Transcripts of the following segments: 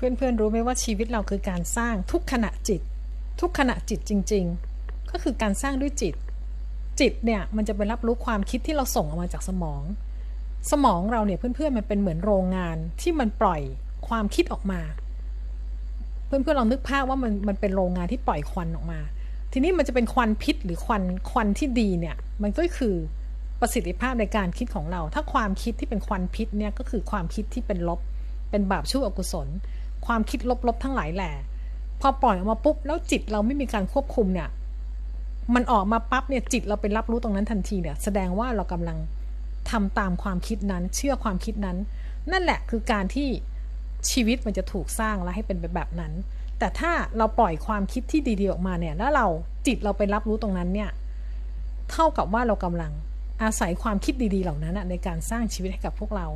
เพื่อนๆรู้ไหมว่าชีวิตเราคือการสร้างทุกขณะจิต ทุกขณะจิตจริง ๆ ก็คือการสร้างด้วยจิต จิตเนี่ยมันจะไปรับรู้ความคิดที่เราส่งออกมาจากสมอง สมองเราเนี่ยเพื่อนๆมันเป็นเหมือนโรงงานที่มันปล่อยความคิดออกมา เพื่อนๆลองนึกภาพว่ามันมันเป็นโรงงานที่ปล่อยควันออกมา ทีนี้มันจะเป็นควันพิษหรือควันควันที่ดีเนี่ยมันก็คือประสิทธิภาพในการคิดของเรา ถ้าความคิดที่เป็นควันพิษเนี่ยก็คือความคิดที่เป็นลบ เป็นบาปชั่วอกุศล ความคิดลบๆทั้งหลายแหละพอปล่อยออกมาปุ๊บแล้วจิตเราไม่มีการควบคุมเนี่ย มันออกมาปั๊บเนี่ยจิตเราไปรับรู้ตรงนั้นทันทีเนี่ย แสดงว่าเรากำลังทำตามความคิดนั้น เชื่อความคิดนั้น นั่นแหละคือการที่ชีวิตมันจะถูกสร้างและให้เป็นแบบนั้น แต่ถ้าเราปล่อยความคิดที่ดีๆออกมาเนี่ย แล้วเราจิตเราไปรับรู้ตรงนั้นเนี่ย เท่ากับว่าเรากำลังอาศัยความคิดดีๆ เหล่านั้นในการสร้างชีวิตให้กับพวกเรา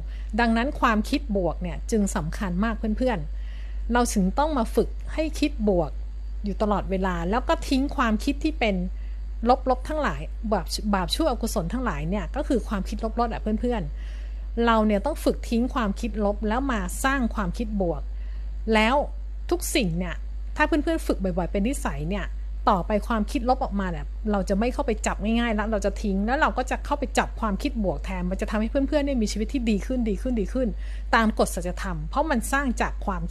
ดังนั้นความคิดบวกเนี่ยจึงสำคัญมากเพื่อนๆ เราถึงต้องมาฝึกให้คิดบวกอยู่ตลอดเวลา แล้วก็ทิ้งความคิดที่เป็นลบๆทั้งหลายบาปบาปชั่วอกุศลทั้งหลายเนี่ยก็คือความคิดลบๆอะเพื่อนๆ เราเนี่ยต้องฝึกทิ้งความคิดลบแล้วมาสร้างความคิดบวก แล้วทุกสิ่งเนี่ยถ้าเพื่อนๆฝึกบ่อยๆเป็นนิสัยเนี่ยต่อไปความคิดลบออกมาเนี่ยเราจะไม่เข้าไปจับง่ายๆแล้วเราจะทิ้งแล้วเราก็จะเข้าไปจับความคิดบวกแทน มันจะทำให้เพื่อนๆเนี่ยมีชีวิตที่ดีขึ้นดีขึ้นดีขึ้น ตามกฎสัจธรรมเพราะมันสร้างจากความ